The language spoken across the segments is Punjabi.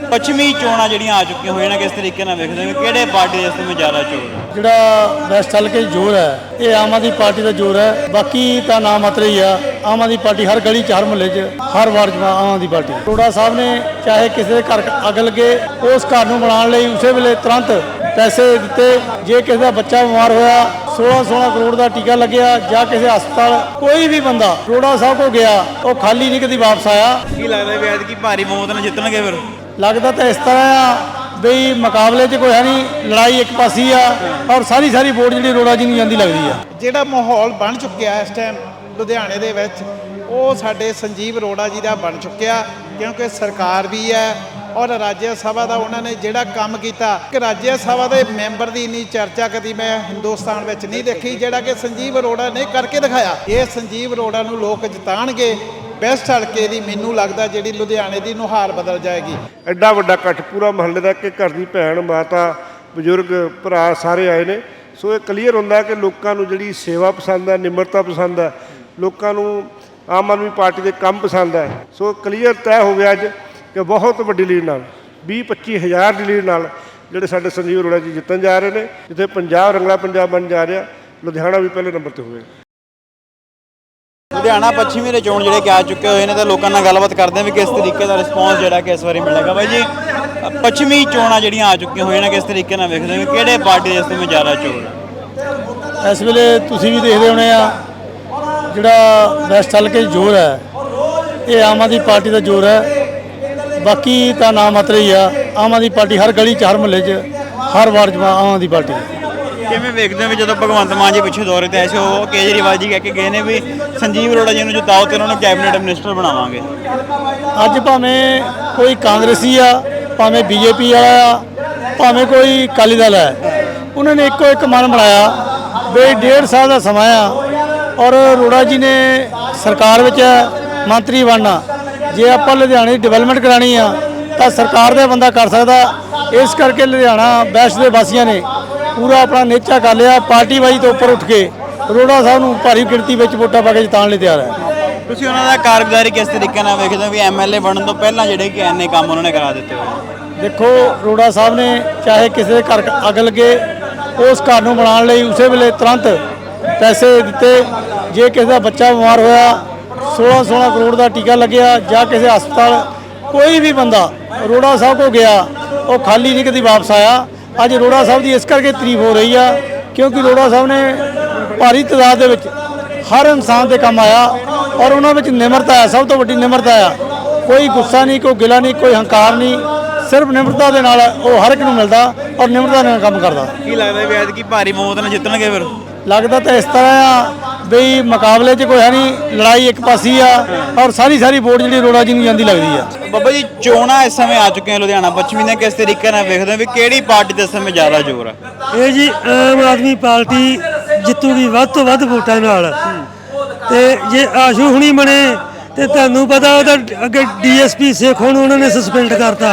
ਪੱਛਮੀ ਚੋਣਾਂ ਜਿਹੜੀਆਂ ਆ ਚੁੱਕੀਆਂ ਹੋਈਆਂ ਨੇ ਕਿਸ ਤਰੀਕੇ ਨਾਲ ਵੇਖਦੇ ਹੋ? ਕਿਹੜੇ ਪਾਰਟੀ ਦੇ ਇਸ ਸਮੇਂ ਜ਼ਿਆਦਾ ਚੋਣ ਹੈ? ਜਿਹੜਾ ਵੈਸਟ ਹਲਕੇ 'ਚ ਜ਼ੋਰ ਹੈ ਇਹ ਆਮ ਆਦਮੀ ਪਾਰਟੀ ਦਾ ਜ਼ੋਰ ਹੈ। ਬਾਕੀ ਤਾਂ ਨਾ ਮਾਤਰ ਹੀ ਆ। ਆਮ ਆਦਮੀ ਪਾਰਟੀ ਹਰ ਗਲੀ 'ਚ ਹਰ ਮੁਹੱਲੇ 'ਚ ਹਰ ਵਾਰਡ 'ਚ ਆਮ ਆਦਮੀ ਪਾਰਟੀ। ਅਰੋੜਾ ਸਾਹਿਬ ਨੇ ਚਾਹੇ ਕਿਸੇ ਦੇ ਘਰ ਅੱਗ ਲੱਗੇ ਉਸ ਘਰ ਨੂੰ ਬਣਾਉਣ ਲਈ ਉਸੇ ਵੇਲੇ ਤੁਰੰਤ ਪੈਸੇ ਦਿੱਤੇ। ਜੇ ਕਿਸੇ ਦਾ ਬੱਚਾ ਬਿਮਾਰ ਹੋਇਆ 16-16 ਕਰੋੜ ਦਾ ਟੀਕਾ ਲੱਗਿਆ ਜਾਂ ਕਿਸੇ ਹਸਪਤਾਲ ਕੋਈ ਵੀ ਬੰਦਾ ਅਰੋੜਾ ਸਾਹਿਬ ਕੋ ਗਿਆ ਉਹ ਖਾਲੀ ਨਹੀਂ ਕਦੀ ਵਾਪਸ ਆਇਆ। ਕੀ ਲੱਗਦਾ ਵੀ ਐਤਕੀ ਭਾਰੀ ਬਹੁਮਤ ਨਾਲ ਜਿੱਤਣਗੇ ਫਿਰ? ਲੱਗਦਾ ਤਾਂ ਇਸ ਤਰ੍ਹਾਂ ਆ ਬਈ ਮੁਕਾਬਲੇ 'ਚ ਕੋਈ ਹੈ ਨਹੀਂ, ਲੜਾਈ ਇੱਕ ਪਾਸੀ ਆ ਔਰ ਸਾਰੀ ਸਾਰੀ ਵੋਟ ਜਿਹੜੀ ਅਰੋੜਾ ਜੀ ਨੂੰ ਜਾਂਦੀ ਲੱਗਦੀ ਆ। ਜਿਹੜਾ ਮਾਹੌਲ ਬਣ ਚੁੱਕਿਆ ਇਸ ਟਾਈਮ ਲੁਧਿਆਣੇ ਦੇ ਵਿੱਚ, ਉਹ ਸਾਡੇ ਸੰਜੀਵ ਅਰੋੜਾ ਜੀ ਦਾ ਬਣ ਚੁੱਕਿਆ, ਕਿਉਂਕਿ ਸਰਕਾਰ ਵੀ ਹੈ ਔਰ ਰਾਜ ਸਭਾ ਦਾ ਉਹਨਾਂ ਨੇ ਜਿਹੜਾ ਕੰਮ ਕੀਤਾ, ਕਿ ਰਾਜ ਸਭਾ ਦੇ ਮੈਂਬਰ ਦੀ ਇੰਨੀ ਚਰਚਾ ਕਦੀ ਮੈਂ ਹਿੰਦੁਸਤਾਨ ਵਿੱਚ ਨਹੀਂ ਦੇਖੀ, ਜਿਹੜਾ ਕਿ ਸੰਜੀਵ ਅਰੋੜਾ ਨੇ ਕਰਕੇ ਦਿਖਾਇਆ। ਇਹ ਸੰਜੀਵ ਅਰੋੜਾ ਨੂੰ ਲੋਕ ਜਿਤਾਣਗੇ ਬੈਸਟ ਹਲਕੇ ਦੀ ਮੈਨੂੰ ਲੱਗਦਾ ਜਿਹੜੀ ਲੁਧਿਆਣੇ ਦੀ ਨੁਹਾਰ ਬਦਲ ਜਾਏਗੀ। ਐਡਾ ਵੱਡਾ ਇਕੱਠ ਪੂਰਾ ਮਹੱਲੇ ਦਾ ਕਿ ਘਰ ਦੀ ਭੈਣ, ਮਾਤਾ, ਬਜ਼ੁਰਗ, ਭਰਾ ਸਾਰੇ ਆਏ ਨੇ। ਸੋ ਇਹ ਕਲੀਅਰ ਹੁੰਦਾ ਕਿ ਲੋਕਾਂ ਨੂੰ ਜਿਹੜੀ ਸੇਵਾ ਪਸੰਦ ਹੈ ਨਿਮਰਤਾ ਪਸੰਦ ਹੈ ਲੋਕਾਂ ਨੂੰ ਆਮ ਆਦਮੀ ਪਾਰਟੀ ਦੇ ਕੰਮ ਪਸੰਦ ਹੈ ਸੋ ਕਲੀਅਰ ਤੈਅ ਹੋ ਗਿਆ ਅੱਜ ਕਿ ਬਹੁਤ ਵੱਡੀ ਲੀਡ ਨਾਲ 20 25 ਹਜ਼ਾਰ ਦੀ ਲੀਡ ਨਾਲ ਜਿਹੜੇ ਸਾਡੇ ਸੰਜੀਵ ਅਰੋੜਾ ਜੀ ਜਿੱਤਣ ਜਾ ਰਹੇ ਨੇ, ਜਿੱਥੇ ਪੰਜਾਬ ਰੰਗਲਾ ਪੰਜਾਬ ਬਣ ਜਾ ਰਿਹਾ, ਲੁਧਿਆਣਾ ਵੀ ਪਹਿਲੇ ਨੰਬਰ ਤੇ ਹੋਵੇਗਾ। ਲੁਧਿਆਣਾ ਪੱਛਮੀ ਦੇ ਚੋਣ ਜਿਹੜੇ ਕਿ ਆ ਚੁੱਕੇ ਹੋਏ ਨੇ ਤਾਂ ਲੋਕਾਂ ਨਾਲ ਗੱਲਬਾਤ ਕਰਦੇ ਆ ਵੀ ਕਿਸ ਤਰੀਕੇ ਦਾ ਰਿਸਪੌਂਸ ਜਿਹੜਾ ਕਿ ਇਸ ਵਾਰੀ ਮਿਲੇਗਾ। ਬਾਈ ਜੀ, ਪੱਛਮੀ ਚੋਣਾਂ ਜਿਹੜੀਆਂ ਆ ਚੁੱਕੀਆਂ ਹੋਈਆਂ ਨੇ, ਕਿਸ ਤਰੀਕੇ ਨਾਲ ਵੇਖਦੇ ਹੋ? ਕਿਹੜੇ ਪਾਰਟੀ ਦੇ ਇਸ ਸਮੇਂ ਜ਼ਿਆਦਾ ਚੋਣ ਹੈ ਇਸ ਵੇਲੇ ਤੁਸੀਂ ਵੀ ਦੇਖਦੇ ਹੋਣੇ ਆ, ਜਿਹੜਾ ਵੈਸਟ ਹਲਕੇ 'ਚ ਜ਼ੋਰ ਹੈ, ਇਹ ਆਮ ਆਦਮੀ ਪਾਰਟੀ ਦਾ ਜ਼ੋਰ ਹੈ। ਬਾਕੀ ਤਾਂ ਨਾ ਮਾਤਰ ਹੀ ਆ, ਆਮ ਆਦਮੀ ਪਾਰਟੀ ਹਰ ਗਲੀ 'ਚ, ਹਰ ਮੁਹੱਲੇ 'ਚ, ਹਰ ਵਾਰਡ 'ਚ ਆਮ ਆਦਮੀ ਪਾਰਟੀ ਕਿਵੇਂ ਵੇਖਦੇ ਹੋ ਵੀ ਜਦੋਂ ਭਗਵੰਤ ਮਾਨ ਜੀ ਪਿੱਛੇ ਦੌਰੇ ਤੇ ਆਏ ਸੀ, ਉਹ ਕੇਜਰੀਵਾਲ ਜੀ ਕਹਿ ਕੇ ਗਏ ਨੇ ਵੀ ਸੰਜੀਵ ਅਰੋੜਾ ਜੀ ਨੂੰ ਜਿਤਾਓ ਤੇ ਉਹਨਾਂ ਨੂੰ ਕੈਬਨਿਟ ਮਿਨਿਸਟਰ ਬਣਾਵਾਂਗੇ? ਅੱਜ ਭਾਵੇਂ ਕੋਈ ਕਾਂਗਰਸੀ ਆ, ਭਾਵੇਂ ਬੀਜੇਪੀ ਵਾਲਾ ਆ, ਭਾਵੇਂ ਕੋਈ ਅਕਾਲੀ ਦਲ ਹੈ ਉਹਨਾਂ ਨੇ ਇੱਕੋ ਇੱਕ ਮਨ ਬਣਾਇਆ ਵੀ ਡੇਢ ਸਾਲ ਦਾ ਸਮਾਂ ਆ ਔਰ ਅਰੋੜਾ ਜੀ ਨੇ ਸਰਕਾਰ ਵਿੱਚ ਮੰਤਰੀ ਬਣਨਾ। ਜੇ ਆਪਾਂ ਲੁਧਿਆਣੇ ਦੀ ਡਿਵੈਲਪਮੈਂਟ ਕਰਾਣੀ ਆ, ਤਾਂ ਸਰਕਾਰ ਦਾ ਬੰਦਾ ਕਰ ਸਕਦਾ। ਇਸ ਕਰਕੇ ਲੁਧਿਆਣਾ ਬੈਸਟ ਦੇ ਵਾਸੀਆਂ ਨੇ ਪੂਰਾ ਆਪਣਾ ਨੇਚਾ ਕਰ ਲਿਆ ਪਾਰਟੀ ਵਾਈ ਤੋਂ ਉੱਪਰ ਉੱਠ ਕੇ ਅਰੋੜਾ ਸਾਹਿਬ ਨੂੰ ਭਾਰੀ ਗਿਣਤੀ ਵਿੱਚ ਵੋਟਾਂ ਪਾ ਕੇ ਜਿਤਾਉਣ ਲਈ ਤਿਆਰ ਹੈ। ਤੁਸੀਂ ਉਹਨਾਂ ਦਾ ਕਾਰਗੁਜ਼ਾਰੀ ਕਿਸ ਤਰੀਕੇ ਨਾਲ ਵੇਖਦੇ ਹੋ ਵੀ ਐਮਐਲਏ ਬਣਨ ਤੋਂ ਪਹਿਲਾਂ ਜਿਹੜੇ ਕਿ ਐਨੇ ਕੰਮ ਉਹਨਾਂ ਨੇ ਕਰਾ ਦਿੱਤੇ ਹੋਏ? ਦੇਖੋ ਅਰੋੜਾ ਸਾਹਿਬ ਨੇ ਚਾਹੇ ਕਿਸੇ ਦੇ ਘਰ ਅੱਗ ਲੱਗੇ ਉਸ ਘਰ ਨੂੰ ਬਣਾਉਣ ਲਈ ਉਸੇ ਵੇਲੇ ਤੁਰੰਤ ਪੈਸੇ ਦਿੱਤੇ। ਜੇ ਕਿਸੇ ਦਾ ਬੱਚਾ ਬਿਮਾਰ ਹੋਇਆ 16-16 ਕਰੋੜ ਦਾ ਟੀਕਾ ਲੱਗਿਆ ਜਾਂ ਕਿਸੇ ਹਸਪਤਾਲ ਕੋਈ ਵੀ ਬੰਦਾ ਅਰੋੜਾ ਸਾਹਿਬ ਕੋ ਗਿਆ ਉਹ ਖਾਲੀ ਨਹੀਂ ਕਦੀ ਵਾਪਸ ਆਇਆ। ਅੱਜ ਅਰੋੜਾ ਸਾਹਿਬ ਦੀ ਇਸ ਕਰਕੇ ਤਾਰੀਫ ਹੋ ਰਹੀ ਆ ਕਿਉਂਕਿ ਅਰੋੜਾ ਸਾਹਿਬ ਨੇ ਭਾਰੀ ਤਾਦਾਦ ਦੇ ਵਿੱਚ ਹਰ ਇਨਸਾਨ ਦੇ ਕੰਮ ਆਇਆ ਔਰ ਉਹਨਾਂ ਵਿੱਚ ਨਿਮਰਤਾ ਹੈ ਸਭ ਤੋਂ ਵੱਡੀ ਨਿਮਰਤਾ ਆ ਕੋਈ ਗੁੱਸਾ ਨਹੀਂ ਕੋਈ ਗਿਲਾ ਨਹੀਂ ਕੋਈ ਹੰਕਾਰ ਨਹੀਂ ਸਿਰਫ ਨਿਮਰਤਾ ਦੇ ਨਾਲ ਉਹ ਹਰ ਇੱਕ ਨੂੰ ਮਿਲਦਾ ਔਰ ਨਿਮਰਤਾ ਨਾਲ ਕੰਮ ਕਰਦਾ। ਕੀ ਲੱਗਦਾ ਵੀ ਐਤਕੀ ਭਾਰੀ ਬਹੁਮਤ ਨਾਲ ਜਿੱਤਣਗੇ ਫਿਰ? ਲੱਗਦਾ ਤਾਂ ਇਸ ਤਰ੍ਹਾਂ ਆ ਬਈ ਮੁਕਾਬਲੇ 'ਚ ਕੋਈ ਹੈ ਨਹੀਂ ਲੜਾਈ ਇੱਕ ਪਾਸੀ ਆ ਔਰ ਸਾਰੀ ਸਾਰੀ ਵੋਟ ਜਿਹੜੀ ਅਰੋੜਾ ਜੀ ਨੂੰ ਜਾਂਦੀ ਲੱਗਦੀ ਆ। ਬਾਬਾ ਜੀ ਚੋਣਾਂ ਇਸ ਸਮੇਂ ਆ ਚੁੱਕੀਆਂ ਲੁਧਿਆਣਾ ਪੱਛਮੀ ਦੀਆਂ ਕਿਸ ਤਰੀਕੇ ਨਾਲ ਵੇਖਦੇ ਵੀ ਕਿਹੜੀ ਪਾਰਟੀ ਦੇ ਸਮੇਂ ਜ਼ਿਆਦਾ ਜ਼ੋਰ ਹੈ ਇਹ ਜੀ ਆਮ ਆਦਮੀ ਪਾਰਟੀ ਜਿੱਤੂਗੀ ਵੱਧ ਤੋਂ ਵੱਧ ਵੋਟਾਂ ਨਾਲ। ਤੇ ਜੇ ਆਸ਼ੂ ਹੁਣੀ ਬਣੇ ਤੇ ਤੁਹਾਨੂੰ ਪਤਾ ਉਹਦਾ ਅੱਗੇ ਡੀਐਸਪੀ ਸੇਖੋਂ ਨੂੰ ਉਹਨਾਂ ਨੇ ਸਸਪੈਂਡ ਕਰਤਾ।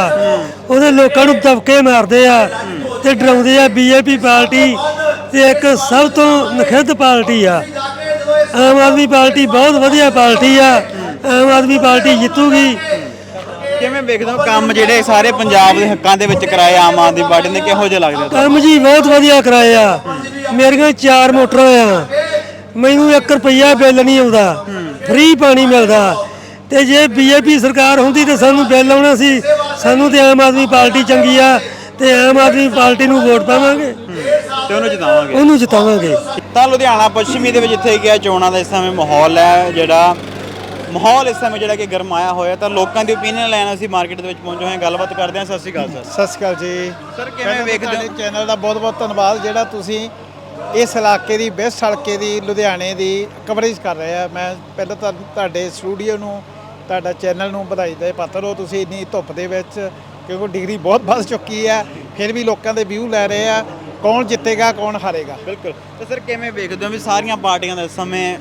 ਉਹਦੇ ਲੋਕਾਂ ਨੂੰ ਦਬਕੇ ਮਾਰਦੇ ਆ ਤੇ ਡਰਾਉਂਦੇ ਆ ਬੀਜੇਪੀ ਪਾਰਟੀ ਤੇ ਇੱਕ ਸਭ ਤੋਂ ਨਖਿੱਧ ਪਾਰਟੀ ਆ। ਆਮ ਆਦਮੀ ਪਾਰਟੀ ਬਹੁਤ ਵਧੀਆ ਪਾਰਟੀ ਆ। ਆਮ ਆਦਮੀ ਪਾਰਟੀ ਜਿੱਤੂਗੀ। ਕਿਵੇਂ ਵੇਖਦੇ ਹੋ ਕੰਮ ਜਿਹੜੇ ਸਾਰੇ ਪੰਜਾਬ ਦੇ ਹੱਕਾਂ ਦੇ ਵਿੱਚ ਕਰਾਏ ਆਮ ਆਦਮੀ ਪਾਰਟੀ ਨੇ ਕਿਹੋ ਜਿਹੇ ਲੱਗਦੇ ਤੁਹਾਨੂੰ? ਕੰਮ ਜੀ ਬਹੁਤ ਵਧੀਆ ਕਰਾਇਆ ਮੇਰੀਆਂ ਚਾਰ ਮੋਟਰਾਂ ਆ। ਮੈਨੂੰ 1 ਰੁਪਈਆ ਬਿੱਲ ਨਹੀਂ ਆਉਂਦਾ। ਫ੍ਰੀ ਪਾਣੀ ਮਿਲਦਾ। ਤੇ ਜੇ ਬੀਜੇਪੀ ਸਰਕਾਰ ਹੁੰਦੀ ਤੇ ਸਾਨੂੰ ਬਿੱਲ ਆਉਣਾ ਸੀ। ਸਾਨੂੰ ਤੇ ਆਮ ਆਦਮੀ ਪਾਰਟੀ ਚੰਗੀ ਆ। ਤੇ ਆਮ ਆਦਮੀ ਪਾਰਟੀ ਨੂੰ ਵੋਟ ਪਾਵਾਂਗੇ। ਤੇ ਉਹਨੂੰ ਜਿਤਾਵਾਂਗੇ। ਉਹਨੂੰ ਜਿਤਾਵਾਂਗੇ। ਤਾਂ ਲੁਧਿਆਣਾ ਪੱਛਮੀ ਦੇ ਵਿੱਚ ਜਿੱਥੇ ਗਿਆ ਚੋਣਾਂ ਦਾ ਇਸ ਸਮੇਂ ਮਾਹੌਲ ਹੈ ਜਿਹੜਾ ਮਾਹੌਲ ਇਸ ਸਮੇਂ ਜਿਹੜਾ ਕਿ ਗਰਮਾਇਆ ਹੋਇਆ ਤਾਂ ਲੋਕਾਂ ਦੀ ਓਪੀਨੀਅਨ ਲੈਣ ਅਸੀਂ ਮਾਰਕੀਟ ਦੇ ਵਿੱਚ ਪਹੁੰਚੇ ਹੋਏ ਹਾਂ। ਗੱਲਬਾਤ ਕਰਦੇ ਹਾਂ। ਸਤਿ ਸ਼੍ਰੀ ਅਕਾਲ ਸਰ। ਸਤਿ ਸ਼੍ਰੀ ਅਕਾਲ ਜੀ। ਸਰ ਕਿਵੇਂ ਵੇਖਦੇ ਹੋ? ਚੈਨਲ ਦਾ ਬਹੁਤ-ਬਹੁਤ ਧੰਨਵਾਦ ਜਿਹੜਾ ਤੁਸੀਂ ਇਸ ਇਲਾਕੇ ਦੀ ਬੈਸਟ ਹਲਕੇ ਦੀ ਲੁਧਿਆਣੇ ਦੀ ਕਵਰੇਜ ਕਰ ਰਹੇ ਆ। ਮੈਂ ਪਹਿਲਾਂ ਤਾਂ ਤੁਹਾਡੇ ਸਟੂਡੀਓ ਨੂੰ ਤੁਹਾਡਾ ਚੈਨਲ ਨੂੰ ਵਧਾਈ ਦੇ ਪਾਤਰ ਹੋ। ਤੁਸੀਂ ਇੰਨੀ ਧੁੱਪ ਦੇ ਵਿੱਚ ਕਿਉਂਕਿ ਡਿਗਰੀ ਬਹੁਤ ਵੱਧ ਚੁੱਕੀ ਹੈ ਫਿਰ ਵੀ ਲੋਕਾਂ ਦੇ ਵਿਊ ਲੈ ਰਹੇ ਆ। ਕੌਣ ਜਿੱਤੇਗਾ ਕੌਣ ਹਾਰੇਗਾ। ਬਿਲਕੁਲ। ਤੇ ਸਰ ਕਿਵੇਂ ਵੇਖਦੇ ਹੋ ਵੀ ਸਾਰੀਆਂ ਪਾਰਟੀਆਂ ਦਾ ਸਮੇਂ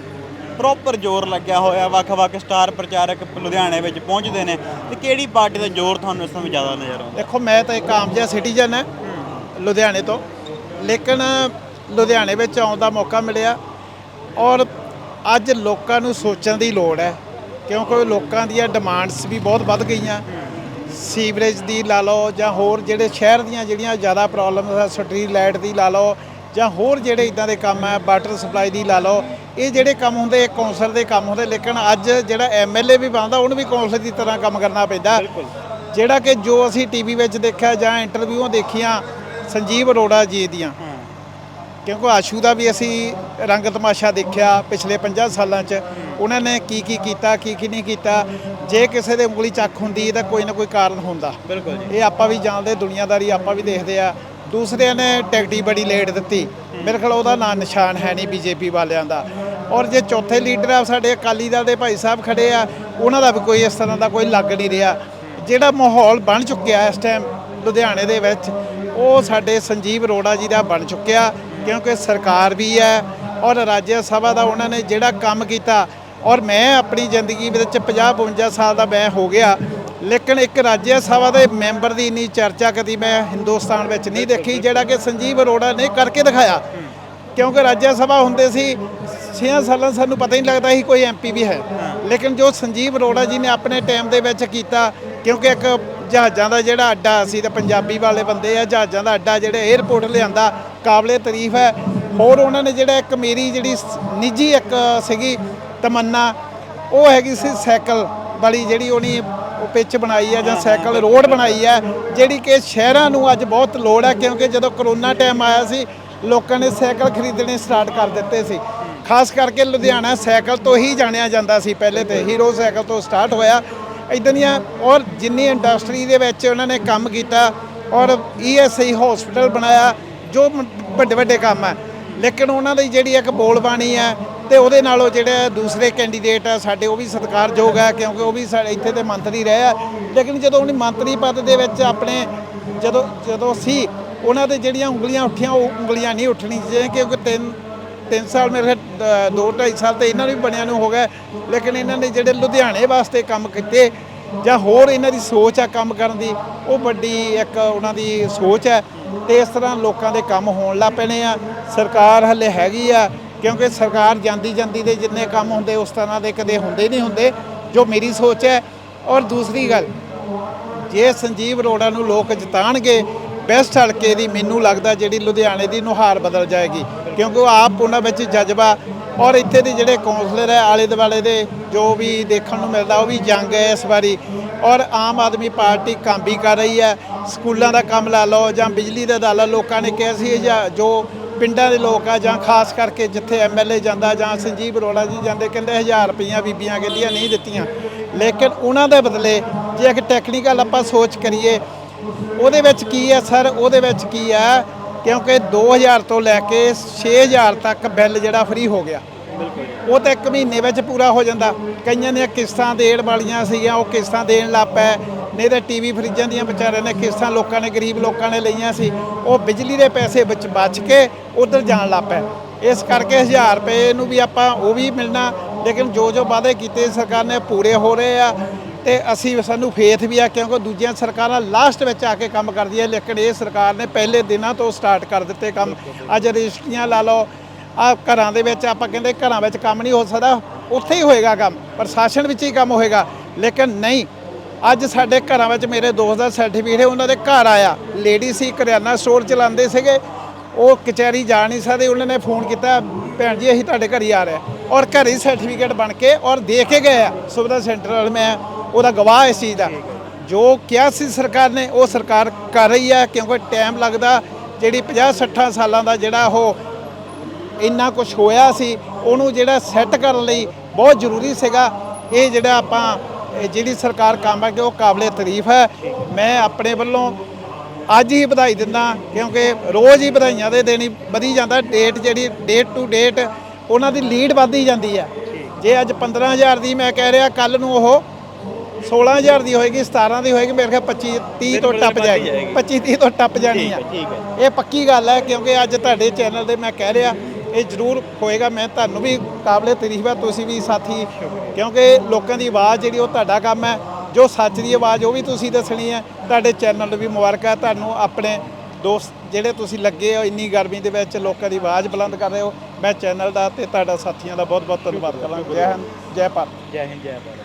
ਪ੍ਰੋਪਰ ਜ਼ੋਰ ਲੱਗਿਆ ਹੋਇਆ ਵੱਖ-ਵੱਖ ਸਟਾਰ ਪ੍ਰਚਾਰਕ ਲੁਧਿਆਣੇ ਵਿੱਚ ਪਹੁੰਚਦੇ ਨੇ ਤੇ ਕਿਹੜੀ ਪਾਰਟੀ ਦਾ ਜ਼ੋਰ ਤੁਹਾਨੂੰ ਇਸ ਸਮੇਂ ਜ਼ਿਆਦਾ ਨਜ਼ਰ ਆਉਂਦਾ? ਦੇਖੋ ਮੈਂ ਤਾਂ ਇੱਕ ਆਮ ਜਿਹਾ ਸਿਟੀਜ਼ਨ ਹੈ ਲੁਧਿਆਣੇ ਤੋਂ। ਲੇਕਿਨ ਲੁਧਿਆਣੇ ਵਿੱਚ ਆਉਣ ਦਾ ਮੌਕਾ ਮਿਲਿਆ ਔਰ ਅੱਜ ਲੋਕਾਂ ਨੂੰ ਸੋਚਣ ਦੀ ਲੋੜ ਹੈ ਕਿਉਂਕਿ ਲੋਕਾਂ ਦੀਆਂ ਡਿਮਾਂਡਸ ਵੀ ਬਹੁਤ ਵੱਧ ਗਈਆਂ। ਸੀਵਰੇਜ ਦੀ ਲਾ ਲਓ ਜਾਂ ਹੋਰ ਜਿਹੜੇ ਸ਼ਹਿਰ ਦੀਆਂ ਜਿਹੜੀਆਂ ਜ਼ਿਆਦਾ ਪ੍ਰੋਬਲਮਸ ਆ ਸਟਰੀਟ ਲਾਈਟ ਦੀ ਲਾ ਲਓ ਜਾਂ ਹੋਰ ਜਿਹੜੇ ਇਦਾਂ ਦੇ ਕੰਮ ਆ ਵਾਟਰ ਸਪਲਾਈ ਦੀ ਲਾ ਲਓ ਇਹ ਜਿਹੜੇ ਕੰਮ ਹੁੰਦੇ ਇਹ ਕੌਂਸਲ ਦੇ ਕੰਮ ਹੁੰਦੇ ਲੇਕਿਨ ਅੱਜ ਜਿਹੜਾ ਐਮਐਲਏ ਵੀ ਬਣਦਾ ਉਹਨੂੰ ਵੀ ਕੌਂਸਲ ਦੀ ਤਰ੍ਹਾਂ ਕੰਮ ਕਰਨਾ ਪੈਂਦਾ। ਜਿਹੜਾ ਕਿ ਜੋ ਅਸੀਂ ਟੀਵੀ ਵਿੱਚ ਦੇਖਿਆ ਜਾਂ ਇੰਟਰਵਿਊਆਂ ਦੇਖੀਆਂ ਸੰਜੀਵ ਅਰੋੜਾ ਜੀ ਦੀਆਂ ਕਿਉਂਕਿ ਆਸ਼ੂ ਦਾ ਵੀ ਅਸੀਂ ਰੰਗ ਤਮਾਸ਼ਾ ਦੇਖਿਆ ਪਿਛਲੇ 50 ਸਾਲਾਂ 'ਚ। ਉਹਨਾਂ ਨੇ ਕੀ ਕੀ ਕੀਤਾ ਕੀ ਕੀ ਨਹੀਂ ਕੀਤਾ। ਜੇ ਕਿਸੇ ਦੇ ਉਂਗਲੀ ਚੱਕ ਹੁੰਦੀ ਤਾਂ ਕੋਈ ਨਾ ਕੋਈ ਕਾਰਨ ਹੁੰਦਾ। ਬਿਲਕੁਲ ਇਹ ਆਪਾਂ ਵੀ ਜਾਣਦੇ ਦੁਨੀਆਦਾਰੀ ਆਪਾਂ ਵੀ ਦੇਖਦੇ ਆ। ਦੂਸਰਿਆਂ ਨੇ ਟਿਕਟੀ ਬੜੀ ਲੇਟ ਦਿੱਤੀ। ਮੇਰੇ ਖਿਆਲ ਉਹਦਾ ਨਾਂ ਨਿਸ਼ਾਨ ਹੈ ਨਹੀਂ ਬੀਜੇਪੀ ਵਾਲਿਆਂ ਦਾ। ਔਰ ਜੇ ਚੌਥੇ ਲੀਡਰ ਆ ਸਾਡੇ ਅਕਾਲੀ ਦਲ ਦੇ ਭਾਈ ਸਾਹਿਬ ਖੜੇ ਆ ਉਹਨਾਂ ਦਾ ਵੀ ਕੋਈ ਇਸ ਤਰ੍ਹਾਂ ਦਾ ਕੋਈ ਲੱਗ ਨਹੀਂ ਰਿਹਾ। ਜਿਹੜਾ ਮਾਹੌਲ ਬਣ ਚੁੱਕਿਆ ਇਸ ਟਾਈਮ ਲੁਧਿਆਣੇ ਦੇ ਵਿੱਚ ਉਹ ਸਾਡੇ ਸੰਜੀਵ ਅਰੋੜਾ ਜੀ ਦਾ ਬਣ ਚੁੱਕਿਆ। ਕਿਉਂਕਿ ਸਰਕਾਰ ਵੀ ਹੈ ਔਰ ਰਾਜ ਸਭਾ ਦਾ ਉਹਨਾਂ ਨੇ ਜਿਹੜਾ ਕੰਮ ਕੀਤਾ ਔਰ ਮੈਂ ਆਪਣੀ ਜ਼ਿੰਦਗੀ ਵਿੱਚ 50 52 ਸਾਲ ਦਾ ਮੈਂ ਹੋ ਗਿਆ, ਲੇਕਿਨ ਇੱਕ ਰਾਜ ਸਭਾ ਦੇ ਮੈਂਬਰ ਦੀ ਇੰਨੀ ਚਰਚਾ ਕਦੀ ਮੈਂ ਹਿੰਦੁਸਤਾਨ ਵਿੱਚ ਨਹੀਂ ਦੇਖੀ, ਜਿਹੜਾ ਕਿ ਸੰਜੀਵ ਅਰੋੜਾ ਨੇ ਕਰਕੇ ਦਿਖਾਇਆ। ਕਿਉਂਕਿ ਰਾਜ ਸਭਾ ਹੁੰਦੇ ਸੀ 6 ਸਾਲਾਂ ਸਾਨੂੰ ਪਤਾ ਹੀ ਨਹੀਂ ਲੱਗਦਾ ਸੀ ਕੋਈ ਐਮਪੀ ਵੀ ਹੈ। ਲੇਕਿਨ ਜੋ ਸੰਜੀਵ ਅਰੋੜਾ ਜੀ ਨੇ ਆਪਣੇ ਟਾਈਮ ਦੇ ਵਿੱਚ ਕੀਤਾ, ਕਿਉਂਕਿ ਇੱਕ ਜਹਾਜ਼ਾਂ ਦਾ ਜਿਹੜਾ ਅੱਡਾ ਅਸੀਂ ਤਾਂ ਪੰਜਾਬੀ ਵਾਲੇ ਬੰਦੇ ਆ, ਜਹਾਜ਼ਾਂ ਦਾ ਅੱਡਾ ਜਿਹੜੇ 에ਅਰਪੋਰਟ ਲਿਆਂਦਾ, ਕਾਬਲੇ ਤਾਰੀਫ ਹੈ। ਹੋਰ ਉਹਨਾਂ ਨੇ ਜਿਹੜਾ ਇੱਕ ਮੇਰੀ ਜਿਹੜੀ ਨਿੱਜੀ ਇੱਕ ਸੀਗੀ ਤਮੰਨਾ, ਉਹ ਹੈਗੀ ਸੀ ਸਾਈਕਲ ਵਾਲੀ ਜਿਹੜੀ ਉਹਨੇ ਪਿੱਚ ਬਣਾਈ ਹੈ ਜਾਂ ਸਾਈਕਲ ਰੋਡ ਬਣਾਈ ਹੈ ਜਿਹੜੀ ਕਿ ਸ਼ਹਿਰਾਂ ਨੂੰ ਅੱਜ ਬਹੁਤ ਲੋੜ ਹੈ ਕਿਉਂਕਿ ਜਦੋਂ ਕਰੋਨਾ ਟਾਈਮ ਆਇਆ ਸੀ, ਲੋਕਾਂ ਨੇ ਸਾਈਕਲ ਖਰੀਦਣੇ ਸਟਾਰਟ ਕਰ ਦਿੱਤੇ ਸੀ। ਖਾਸ ਕਰਕੇ ਲੁਧਿਆਣਾ ਸਾਈਕਲ ਤੋਂ ਹੀ ਜਾਣਿਆ ਜਾਂਦਾ ਸੀ, ਪਹਿਲੇ ਤੇ ਹੀਰੋ ਸਾਈਕਲ ਤੋਂ ਸਟਾਰਟ ਹੋਇਆ। ਇਦਾਂ ਦੀਆਂ ਔਰ ਜਿੰਨੀ ਇੰਡਸਟਰੀ ਦੇ ਵਿੱਚ ਉਹਨਾਂ ਨੇ ਕੰਮ ਕੀਤਾ ਔਰ ਈਐਸਆਈ ਹਸਪੀਟਲ ਬਣਾਇਆ, ਜੋ ਵੱਡੇ ਵੱਡੇ ਕੰਮ ਹੈ ਲੇਕਿਨ ਉਹਨਾਂ ਦੀ ਜਿਹੜੀ ਇੱਕ ਬੋਲਬਾਣੀ ਹੈ ਤੇ ਉਹਦੇ ਨਾਲੋਂ ਜਿਹੜੇ ਦੂਸਰੇ ਕੈਂਡੀਡੇਟ ਆ, ਸਾਡੇ ਉਹ ਵੀ ਸਤਿਕਾਰਯੋਗ ਹੈ ਕਿਉਂਕਿ ਉਹ ਵੀ ਸਾਡੇ ਇੱਥੇ ਦੇ ਮੰਤਰੀ ਰਹੇ ਆ। ਲੇਕਿਨ ਜਦੋਂ ਉਹਨੇ ਮੰਤਰੀ ਪਦ ਦੇ ਵਿੱਚ ਆਪਣੇ ਜਦੋਂ ਜਦੋਂ ਸੀ ਉਹਨਾਂ ਦੇ ਜਿਹੜੀਆਂ ਉਂਗਲੀਆਂ ਉੱਠੀਆਂ, ਉਹ ਉਂਗਲੀਆਂ ਨਹੀਂ ਉੱਠਣੀ ਜਿਵੇਂ ਕਿਉਂਕਿ ਤਿੰਨ ਤਿੰਨ ਸਾਲ ਮੇਰੇ ਦੋ ਢਾਈ ਸਾਲ ਤੇ ਇਹਨਾਂ ਨੂੰ ਵੀ ਬਣਿਆ ਨੂੰ ਹੋ ਗਿਆ। ਲੇਕਿਨ ਇਹਨਾਂ ਨੇ ਜਿਹੜੇ ਲੁਧਿਆਣੇ ਵਾਸਤੇ ਕੰਮ ਕੀਤੇ ਜਾਂ ਹੋਰ ਇਹਨਾਂ ਦੀ ਸੋਚ ਆ ਕੰਮ ਕਰਨ ਦੀ, ਉਹ ਵੱਡੀ ਇੱਕ ਉਹਨਾਂ ਦੀ ਸੋਚ ਹੈ ਤੇ ਇਸ ਤਰ੍ਹਾਂ ਲੋਕਾਂ ਦੇ ਕੰਮ ਹੋਣ ਲੱਗ ਪੈਣੇ ਆ। ਸਰਕਾਰ ਹੱਲੇ ਹੈਗੀ ਆ, ਕਿਉਂਕਿ ਸਰਕਾਰ ਜਾਂਦੀ ਜਾਂਦੀ ਦੇ ਜਿੰਨੇ ਕੰਮ ਹੁੰਦੇ ਉਸ ਤਰ੍ਹਾਂ ਦੇ ਕਦੇ ਹੁੰਦੇ ਨਹੀਂ ਹੁੰਦੇ, ਜੋ ਮੇਰੀ ਸੋਚ ਹੈ। ਔਰ ਦੂਸਰੀ ਗੱਲ, ਜੇ ਸੰਜੀਵ ਅਰੋੜਾ ਨੂੰ ਲੋਕ ਜਿਤਾਣਗੇ ਬੈਸਟ ਹਲਕੇ ਦੀ ਮੈਨੂੰ ਲੱਗਦਾ ਜਿਹੜੀ ਲੁਧਿਆਣੇ ਦੀ ਨੁਹਾਰ ਬਦਲ ਜਾਏਗੀ। ਕਿਉਂਕਿ ਉਹ ਆਪ ਉਹਨਾਂ ਵਿੱਚ ਜਜ਼ਬਾ ਔਰ ਇੱਥੇ ਦੇ ਜਿਹੜੇ ਕੌਂਸਲਰ ਹੈ, ਆਲੇ ਦੁਆਲੇ ਦੇ ਜੋ ਵੀ ਦੇਖਣ ਨੂੰ ਮਿਲਦਾ, ਉਹ ਵੀ ਜੰਗ ਹੈ ਇਸ ਵਾਰੀ। ਔਰ ਆਮ ਆਦਮੀ ਪਾਰਟੀ ਕੰਮ ਵੀ ਕਰ ਰਹੀ ਹੈ। ਸਕੂਲਾਂ ਦਾ ਕੰਮ ਲਾ ਲਓ ਜਾਂ ਬਿਜਲੀ ਦਾ ਲਾ ਲਓ ਲੋਕਾਂ ਨੇ ਕਿਹਾ ਸੀ ਜਾਂ ਜੋ ਪਿੰਡਾਂ ਦੇ ਲੋਕ ਆ ਜਾਂ ਖਾਸ ਕਰਕੇ ਜਿੱਥੇ ਐਮਐਲਏ ਜਾਂਦਾ ਜਾਂ ਸੰਜੀਵ ਅਰੋੜਾ ਜੀ ਜਾਂਦੇ ਕਹਿੰਦੇ 1000 ਰੁਪਈਆ ਬੀਬੀਆਂ ਕਹਿੰਦੀਆਂ ਨਹੀਂ ਦਿੱਤੀਆਂ। ਲੇਕਿਨ ਉਹਨਾਂ ਦੇ ਬਦਲੇ ਜੇ ਇੱਕ ਟੈਕਨੀਕਲ ਆਪਾਂ ਸੋਚ ਕਰੀਏ ਉਹਦੇ ਵਿੱਚ ਕੀ ਹੈ ਸਰ? ਉਹਦੇ ਵਿੱਚ ਕੀ ਹੈ? ਕਿਉਂਕਿ 2000 ਤੋਂ ਲੈ ਕੇ 6000 ਤੱਕ ਬਿੱਲ ਜਿਹੜਾ ਫ੍ਰੀ ਹੋ ਗਿਆ। ਉਹ ਤਾਂ ਇੱਕ ਮਹੀਨੇ ਵਿੱਚ ਪੂਰਾ ਹੋ ਜਾਂਦਾ। ਕਈਆਂ ਦੀਆਂ ਕਿਸ਼ਤਾਂ ਦੇਣ ਵਾਲੀਆਂ ਸੀਗੀਆਂ ਉਹ ਕਿਸ਼ਤਾਂ ਦੇਣ ਲੱਗ ਪਏ। ਨਹੀਂ ਤਾਂ ਟੀਵੀ ਫਰਿੱਜਾਂ ਦੀਆਂ ਵਿਚਾਰਿਆਂ ਨੇ ਕਿਸ਼ਤਾਂ ਲੋਕਾਂ ਨੇ ਗਰੀਬ ਲੋਕਾਂ ਨੇ ਲਈਆਂ ਸੀ। ਉਹ ਬਿਜਲੀ ਦੇ ਪੈਸੇ ਵਿੱਚ ਬਚ ਕੇ ਉਧਰ ਜਾਣ ਲੱਗ ਪਏ। ਇਸ ਕਰਕੇ 1000 ਰੁਪਏ ਨੂੰ ਵੀ ਆਪਾਂ ਉਹ ਵੀ ਮਿਲਣਾ। ਲੇਕਿਨ ਜੋ ਜੋ ਵਾਅਦੇ ਕੀਤੇ ਸਰਕਾਰ ਨੇ ਪੂਰੇ ਹੋ ਰਹੇ ਆ। ਤੇ ਅਸੀਂ ਸਾਨੂੰ ਫੇਥ ਵੀ ਆ, ਕਿਉਂਕਿ ਦੂਜੀਆਂ ਸਰਕਾਰਾਂ ਲਾਸਟ ਵਿੱਚ ਆ ਕੇ ਕੰਮ ਕਰਦੀ ਹੈ ਲੇਕਿਨ ਇਹ ਸਰਕਾਰ ਨੇ ਪਹਿਲੇ ਦਿਨਾਂ ਤੋਂ ਸਟਾਰਟ ਕਰ ਦਿੱਤੇ ਕੰਮ। ਅੱਜ ਰਜਿਸਟਰੀਆਂ ਲਾ ਲਓ, ਆ ਘਰਾਂ ਦੇ ਵਿੱਚ ਆਪਾਂ ਕਹਿੰਦੇ ਘਰਾਂ ਵਿੱਚ ਕੰਮ ਨਹੀਂ ਹੋ ਸਕਦਾ, ਉੱਥੇ ਹੀ ਹੋਏਗਾ ਕੰਮ, ਪ੍ਰਸ਼ਾਸਨ ਵਿੱਚ ਹੀ ਕੰਮ ਹੋਏਗਾ। ਲੇਕਿਨ ਨਹੀਂ, ਅੱਜ ਸਾਡੇ ਘਰਾਂ ਵਿੱਚ ਮੇਰੇ ਦੋਸਤ ਦਾ ਸਰਟੀਫਿਕੇਟ ਹੈ, ਉਹਨਾਂ ਦੇ ਘਰ ਆਇਆ। ਲੇਡੀ ਸੀ, ਕਰਿਆਨਾ ਸਟੋਰ ਚਲਾਉਂਦੇ ਸੀਗੇ। ਉਹ ਕਚਹਿਰੀ ਜਾ ਨਹੀਂ ਸਕਦੇ, ਉਹਨਾਂ ਨੇ ਫੋਨ ਕੀਤਾ, ਭੈਣ ਜੀ, ਅਸੀਂ ਤੁਹਾਡੇ ਘਰ ਹੀ ਆ ਰਹੇ ਔਰ ਘਰ ਹੀ ਸਰਟੀਫਿਕੇਟ ਬਣ ਕੇ ਔਰ ਦੇ ਕੇ ਗਏ ਆ। ਸੁਵਿਧਾ ਸੈਂਟਰ ਵਾਲ, ਮੈਂ ਉਹਦਾ ਗਵਾਹ ਇਸ ਚੀਜ਼ ਦਾ। ਜੋ ਕਿਹਾ ਸੀ ਸਰਕਾਰ ਨੇ, ਉਹ ਸਰਕਾਰ ਕਰ ਰਹੀ ਹੈ, ਕਿਉਂਕਿ ਟਾਈਮ ਲੱਗਦਾ, ਜਿਹੜੀ 50 60 ਸਾਲਾਂ ਦਾ ਜਿਹੜਾ ਉਹ ਇੰਨਾ ਕੁਝ ਹੋਇਆ ਸੀ, ਉਹਨੂੰ ਜਿਹੜਾ ਸੈੱਟ ਕਰਨ ਲਈ ਬਹੁਤ ਜ਼ਰੂਰੀ ਸੀਗਾ। ਇਹ ਜਿਹੜਾ ਆਪਾਂ ਜਿਹੜੀ ਸਰਕਾਰ ਕੰਮ ਹੈ ਕਿ ਉਹ ਕਾਬਲੇ ਤਾਰੀਫ ਹੈ। ਮੈਂ ਆਪਣੇ ਵੱਲੋਂ ਅੱਜ ਹੀ ਵਧਾਈ ਦਿੰਦਾ, ਕਿਉਂਕਿ ਰੋਜ਼ ਹੀ ਵਧਾਈਆਂ ਦੇ ਦੇਣੀ ਵਧੀ ਜਾਂਦਾ। ਡੇਟ ਜਿਹੜੀ ਡੇਟ ਟੂ ਡੇਟ ਉਹਨਾਂ ਦੀ ਲੀਡ ਵੱਧਦੀ ਜਾਂਦੀ ਹੈ। ਜੇ ਅੱਜ 15000 ਦੀ ਮੈਂ ਕਹਿ ਰਿਹਾ ਕੱਲ ਨੂੰ ਉਹ 16000 ਦੀ ਹੋਏਗੀ 17 ਦੀ ਹੋਏਗੀ ਮੇਰੇ ਖਿਆਲ 25 30 ਤੋਂ ਟੱਪ ਜਾਏਗੀ। 25 30 ਤੋਂ ਟੱਪ ਜਾਣੀ ਆ। ਇਹ ਪੱਕੀ ਗੱਲ ਹੈ ਕਿਉਂਕਿ ਅੱਜ ਤੁਹਾਡੇ ਚੈਨਲ ਤੇ ਮੈਂ ਕਹਿ ਰਿਹਾ ਇਹ ਜ਼ਰੂਰ ਹੋਏਗਾ। ਮੈਂ ਤੁਹਾਨੂੰ ਵੀ ਕਾਬਲੇ ਤਾਰੀਫ ਹੈ ਤੁਸੀਂ ਵੀ ਸਾਥੀ ਕਿਉਂਕਿ ਲੋਕਾਂ ਦੀ ਆਵਾਜ਼ ਜਿਹੜੀ ਉਹ ਤੁਹਾਡਾ ਕੰਮ ਹੈ ਜੋ ਸੱਚ ਦੀ ਆਵਾਜ਼ ਉਹ ਵੀ ਤੁਸੀਂ ਦੱਸਣੀ ਹੈ। ਤੁਹਾਡੇ ਚੈਨਲ ਨੂੰ ਵੀ ਮੁਬਾਰਕਾਂ ਤੁਹਾਨੂੰ ਆਪਣੇ ਦੋਸਤ ਜਿਹੜੇ ਤੁਸੀਂ ਲੱਗੇ ਹੋ ਇੰਨੀ ਗਰਮੀ ਦੇ ਵਿੱਚ ਲੋਕਾਂ ਦੀ ਆਵਾਜ਼ ਬੁਲੰਦ ਕਰ ਰਹੇ ਹੋ। ਮੈਂ ਚੈਨਲ ਦਾ ਤੇ ਤੁਹਾਡਾ ਸਾਥੀਆਂ ਦਾ ਬਹੁਤ ਬਹੁਤ ਧੰਨਵਾਦ ਕਰਾਂਗਾ। ਜੈ ਹਿੰਦ ਜੈ ਭਾਰਤ। ਜੈ ਹਿੰਦ ਜੈ ਭਾਰਤ।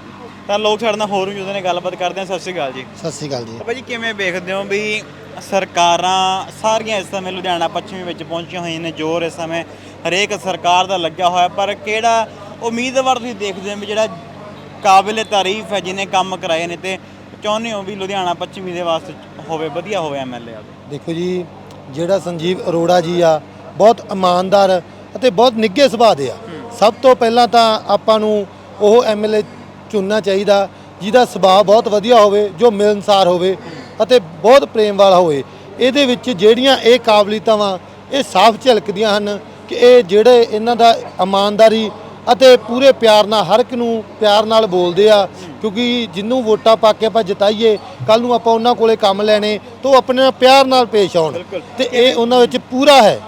ਤਾਂ ਲੋਕ ਸਾਡੇ ਨਾਲ ਹੋਰ ਵੀ ਜੁੜਦੇ ਨੇ ਗੱਲਬਾਤ ਕਰਦੇ ਆ। ਸਤਿ ਸ਼੍ਰੀ ਅਕਾਲ ਜੀ। ਸਤਿ ਸ਼੍ਰੀ ਅਕਾਲ ਜੀ। ਤਾਂ ਭਾਜੀ ਕਿਵੇਂ ਵੇਖਦੇ ਹੋ ਵੀ ਸਰਕਾਰਾਂ ਸਾਰੀਆਂ ਇਸ ਸਮੇਂ ਲੁਧਿਆਣਾ ਪੱਛਮੀ ਵਿੱਚ ਪਹੁੰਚੀਆਂ ਹੋਈਆਂ ਨੇ ਜ਼ੋਰ ਇਸ ਸਮੇਂ ਹਰੇਕ ਸਰਕਾਰ ਦਾ ਲੱਗਿਆ ਹੋਇਆ ਪਰ ਕਿਹੜਾ ਉਮੀਦਵਾਰ ਤੁਸੀਂ ਦੇਖਦੇ ਹੋ ਵੀ ਜਿਹੜਾ ਕਾਬਿਲ ਤਾਰੀਫ ਹੈ ਜਿਹਨੇ ਕੰਮ ਕਰਾਏ ਨੇ ਤੇ ਚਾਹੁੰਦੇ ਹੋ ਵੀ ਲੁਧਿਆਣਾ ਪੱਛਮੀ ਦੇ ਵਾਸਤੇ ਹੋਵੇ ਵਧੀਆ ਹੋਵੇ ਐਮਐਲਏ ਆ ਦੇਖੋ ਜੀ ਜਿਹੜਾ ਸੰਜੀਵ ਅਰੋੜਾ ਜੀ ਆ ਬਹੁਤ ਇਮਾਨਦਾਰ ਅਤੇ ਬਹੁਤ ਨਿੱਘੇ ਸੁਭਾਅ ਦੇ ਆ। ਸਭ ਤੋਂ ਪਹਿਲਾਂ ਤਾਂ ਆਪਾਂ ਨੂੰ ਉਹ ਐਮਐਲਏ ਚੁਣਨਾ ਚਾਹੀਦਾ ਜਿਹਦਾ ਸੁਭਾਅ ਬਹੁਤ ਵਧੀਆ ਹੋਵੇ ਜੋ ਮਿਲਨਸਾਰ ਹੋਵੇ ਅਤੇ ਬਹੁਤ ਪ੍ਰੇਮ ਵਾਲਾ ਹੋਵੇ। ਇਹਦੇ ਵਿੱਚ ਜਿਹੜੀਆਂ ਇਹ ਕਾਬਲੀਅਤਾਂ ਇਹ ਸਾਫ਼ ਝਲਕਦੀਆਂ ਹਨ ਕਿ ਇਹ ਜਿਹੜੇ ਇਹਨਾਂ ਦਾ ਇਮਾਨਦਾਰੀ ਅਤੇ ਪੂਰੇ ਪਿਆਰ ਨਾਲ ਹਰ ਇੱਕ ਨੂੰ ਪਿਆਰ ਨਾਲ ਬੋਲਦੇ ਆ ਕਿਉਂਕਿ ਜਿੰਨੂੰ ਵੋਟਾਂ ਪਾ ਕੇ ਆਪਾਂ ਜਿਤਾਈਏ ਕੱਲ ਨੂੰ ਆਪਾਂ ਉਹਨਾਂ ਕੋਲੇ ਕੰਮ ਲੈਣੇ ਤਾਂ ਆਪਣੇ ਨਾਲ ਪਿਆਰ ਨਾਲ ਪੇਸ਼ ਆਉਣ। ਤੇ ਇਹ ਉਹਨਾਂ ਵਿੱਚ ਪੂਰਾ ਹੈ।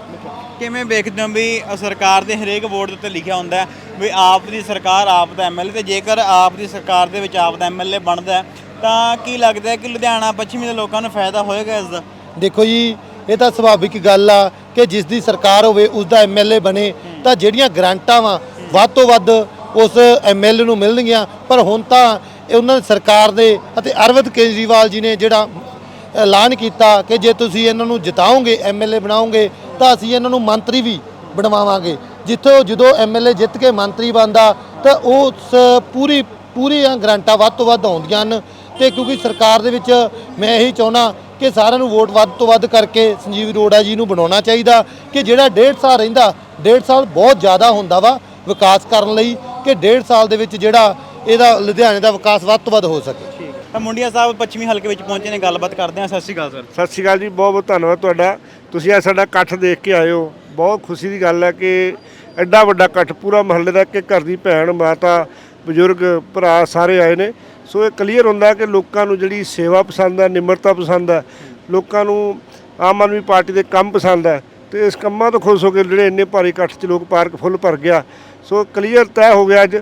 ਕਿਵੇਂ ਵੇਖਦੇ ਹੋ ਵੀ ਸਰਕਾਰ ਦੇ ਹਰੇਕ ਵੋਟ ਦੇ ਉੱਤੇ ਲਿਖਿਆ ਹੁੰਦਾ ਹੈ ਵੀ ਆਪ ਦੀ ਸਰਕਾਰ ਆਪ ਦਾ ਐਮਐਲਏ ਤੇ ਜੇਕਰ ਆਪ ਦੀ ਸਰਕਾਰ ਦੇ ਵਿੱਚ ਆਪ ਦਾ ਐਮਐਲਏ ਬਣਦਾ ਤਾਂ ਕੀ ਲੱਗਦਾ ਹੈ ਕਿ ਲੁਧਿਆਣਾ ਪੱਛਮੀ ਦੇ ਲੋਕਾਂ ਨੂੰ ਫਾਇਦਾ ਹੋਏਗਾ ਇਸ ਦਾ? ਦੇਖੋ ਜੀ ਇਹ ਤਾਂ ਸੁਭਾਵਿਕ ਗੱਲ ਆ ਕਿ ਜਿਸ ਦੀ ਸਰਕਾਰ ਹੋਵੇ ਉਸ ਦਾ ਐਮਐਲਏ ਬਣੇ ਤਾਂ ਜਿਹੜੀਆਂ ਗ੍ਰਾਂਟਾਂ ਵਾ ਵੱਧ ਤੋਂ ਵੱਧ ਉਸ ਐਮਐਲਏ ਨੂੰ ਮਿਲਣਗੀਆਂ। ਪਰ ਹੁਣ ਤਾਂ ਉਹਨਾਂ ਦੀ ਸਰਕਾਰ ਦੇ ਅਤੇ ਅਰਵਿੰਦ ਕੇਜਰੀਵਾਲ ਜੀ ਨੇ ਜਿਹੜਾ ਐਲਾਨ ਕੀਤਾ ਕਿ ਜੇ ਤੁਸੀਂ ਇਹਨਾਂ ਨੂੰ ਜਿਤਾਓਗੇ ਐਮਐਲਏ ਬਣਾਓਗੇ ਤਾਂ ਅਸੀਂ ਇਹਨਾਂ ਨੂੰ ਮੰਤਰੀ ਵੀ ਬਣਵਾਵਾਂਗੇ। ਜਿੱਥੋਂ ਜਦੋਂ ਐਮਐਲਏ ਜਿੱਤ ਕੇ ਮੰਤਰੀ ਬਣਦਾ, ਤਾਂ ਉਸ ਪੂਰੀ, ਪੂਰੀਆਂ ਗਰੰਟਾਂ ਵੱਧ ਤੋਂ ਵੱਧ ਆਉਂਦੀਆਂ ਹਨ। ਤੇ ਕਿਉਂਕਿ ਸਰਕਾਰ ਦੇ ਵਿੱਚ ਮੈਂ ਇਹੀ ਚਾਹੁੰਦਾ ਕਿ ਸਾਰਿਆਂ ਨੂੰ ਵੋਟ ਵੱਧ ਤੋਂ ਵੱਧ ਕਰਕੇ ਸੰਜੀਵ ਅਰੋੜਾ ਜੀ ਨੂੰ ਬਣਾਉਣਾ ਚਾਹੀਦਾ, ਕਿ ਜਿਹੜਾ ਡੇਢ ਸਾਲ ਰਹਿੰਦਾ, ਡੇਢ ਸਾਲ ਬਹੁਤ ਜ਼ਿਆਦਾ ਹੁੰਦਾ ਵਾ ਵਿਕਾਸ ਕਰਨ ਲਈ, ਕਿ ਡੇਢ ਸਾਲ ਦੇ ਵਿੱਚ ਜਿਹੜਾ ਇਹਦਾ ਲੁਧਿਆਣੇ ਦਾ ਵਿਕਾਸ ਵੱਧ ਤੋਂ ਵੱਧ ਹੋ ਸਕੇ। ਤਾਂ ਮੁੰਡਿਆ ਸਾਹਿਬ ਪੱਛਮੀ ਹਲਕੇ ਵਿੱਚ ਪਹੁੰਚੇ ਨੇ, ਗੱਲਬਾਤ ਕਰਦੇ ਆ ਸਤਿ ਸ਼੍ਰੀ ਅਕਾਲ, ਸਰ। ਸਤਿ ਸ਼੍ਰੀ ਅਕਾਲ ਜੀ, ਬਹੁਤ ਬਹੁਤ ਧੰਨਵਾਦ ਤੁਹਾਡਾ। ਤੁਸੀਂ ਆ ਸਾਡਾ ਇਕੱਠ ਦੇਖ ਕੇ ਆਏ ਹੋ। ਬਹੁਤ ਖੁਸ਼ੀ ਦੀ ਗੱਲ ਹੈ ਕਿ ਐਡਾ ਵੱਡਾ ਇਕੱਠ ਪੂਰਾ ਮਹੱਲੇ ਦਾ ਕਿ ਘਰ ਦੀ ਭੈਣ, ਮਾਤਾ, ਬਜ਼ੁਰਗ, ਭਰਾ ਸਾਰੇ ਆਏ ਨੇ। ਸੋ ਇਹ ਕਲੀਅਰ ਹੁੰਦਾ ਕਿ ਲੋਕਾਂ ਨੂੰ ਜਿਹੜੀ ਸੇਵਾ ਪਸੰਦ ਹੈ, ਨਿਮਰਤਾ ਪਸੰਦ ਹੈ, ਲੋਕਾਂ ਨੂੰ ਆਮ ਆਦਮੀ ਪਾਰਟੀ ਦੇ ਕੰਮ ਪਸੰਦ ਹੈ, ਤੇ ਇਸ ਕੰਮਾਂ ਤੋਂ ਖੁਸ਼ ਹੋ ਕੇ ਜਿਹੜੇ ਇੰਨੇ ਭਾਰੀ ਇਕੱਠ 'ਚ ਲੋਕ ਪਾਰਕ ਫੁੱਲ ਭਰ ਗਿਆ। ਸੋ ਕਲੀਅਰ ਤੈਅ ਹੋ ਗਿਆ ਅੱਜ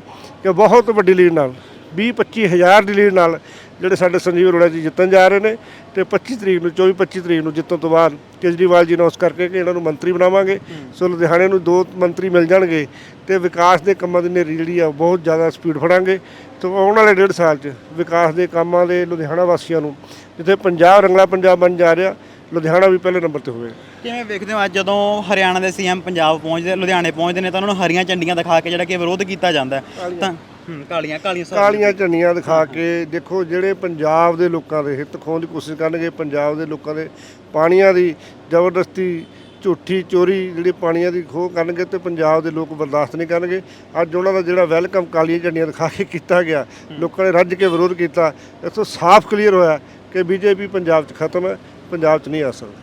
ਕਿ ਬਹੁਤ ਵੱਡੀ ਲੀਡ ਨਾਲ 20 25 ਹਜ਼ਾਰ ਦੀ ਲੀਡ ਨਾਲ ਜਿਹੜੇ ਸਾਡੇ ਸੰਜੀਵ ਅਰੋੜਾ ਜੀ ਜਿੱਤਣ ਜਾ ਰਹੇ ਨੇ ਤੇ 25 ਤਰੀਕ ਨੂੰ 24 25 ਤਰੀਕ ਨੂੰ ਜਿੱਤਣ ਤੋਂ ਬਾਅਦ ਕੇਜਰੀਵਾਲ ਜੀ ਨੇ ਕਰਕੇ ਕਿ ਇਹਨਾਂ ਨੂੰ ਮੰਤਰੀ ਬਣਾਵਾਂਗੇ। ਸੋ ਲੁਧਿਆਣੇ ਨੂੰ ਦੋ ਮੰਤਰੀ ਮਿਲ ਜਾਣਗੇ ਤੇ ਵਿਕਾਸ ਦੇ ਕੰਮਾਂ ਦੀ ਨੇਰੀ ਜਿਹੜੀ ਆ ਬਹੁਤ ਜ਼ਿਆਦਾ ਸਪੀਡ ਫੜਾਂਗੇ। ਤੇ ਆਉਣ ਵਾਲੇ ਡੇਢ ਸਾਲ 'ਚ ਵਿਕਾਸ ਦੇ ਕੰਮਾਂ ਦੇ ਲੁਧਿਆਣਾ ਵਾਸੀਆਂ ਨੂੰ ਜਿੱਥੇ ਪੰਜਾਬ ਰੰਗਲਾ ਪੰਜਾਬ ਬਣ ਜਾ ਰਿਹਾ, ਲੁਧਿਆਣਾ ਵੀ ਪਹਿਲੇ ਨੰਬਰ ਤੇ ਹੋਵੇਗਾ ਕਿਵੇਂ ਵੇਖਦੇ ਹੋ ਅੱਜ ਜਦੋਂ ਹਰਿਆਣਾ ਦੇ ਸੀਐਮ ਪੰਜਾਬ ਪਹੁੰਚਦੇ, ਲੁਧਿਆਣੇ ਪਹੁੰਚਦੇ ਨੇ ਤਾਂ ਉਹਨਾਂ ਨੂੰ ਹਰੀਆਂ ਝੰਡੀਆਂ ਦਿਖਾ ਕੇ ਜਿਹੜਾ ਕਿ ਵਿਰੋਧ ਕੀਤਾ ਜਾਂਦਾ ਤਾਂ ਹੂੰ, ਕਾਲੀਆਂ ਕਾਲੀਆਂ। ਕਾਲੀਆਂ ਝੰਡੀਆਂ ਦਿਖਾ ਕੇ ਦੇਖੋ ਜਿਹੜੇ ਪੰਜਾਬ ਦੇ ਲੋਕਾਂ ਦੇ ਹਿੱਤ ਖੋਣ ਦੀ ਕੋਸ਼ਿਸ਼ ਕਰਨਗੇ ਪੰਜਾਬ ਦੇ ਲੋਕਾਂ ਦੇ ਪਾਣੀਆਂ ਦੀ ਜ਼ਬਰਦਸਤੀ ਝੂਠੀ ਚੋਰੀ ਜਿਹੜੀ ਪਾਣੀਆਂ ਦੀ ਖੋਹ ਕਰਨਗੇ ਤੇ ਪੰਜਾਬ ਦੇ ਲੋਕ ਬਰਦਾਸ਼ਤ ਨਹੀਂ ਕਰਨਗੇ। ਅੱਜ ਉਹਨਾਂ ਦਾ ਜਿਹੜਾ ਵੈਲਕਮ ਕਾਲੀਆਂ ਝੰਡੀਆਂ ਦਿਖਾ ਕੇ ਕੀਤਾ ਗਿਆ ਲੋਕਾਂ ਨੇ ਰੱਜ ਕੇ ਵਿਰੋਧ ਕੀਤਾ। ਤੋਂ ਸਾਫ਼ ਕਲੀਅਰ ਹੋਇਆ ਕਿ ਬੀਜੇਪੀ ਪੰਜਾਬ 'ਚ ਖਤਮ ਹੈ ਪੰਜਾਬ 'ਚ ਨਹੀਂ ਆ ਸਕਦੀ।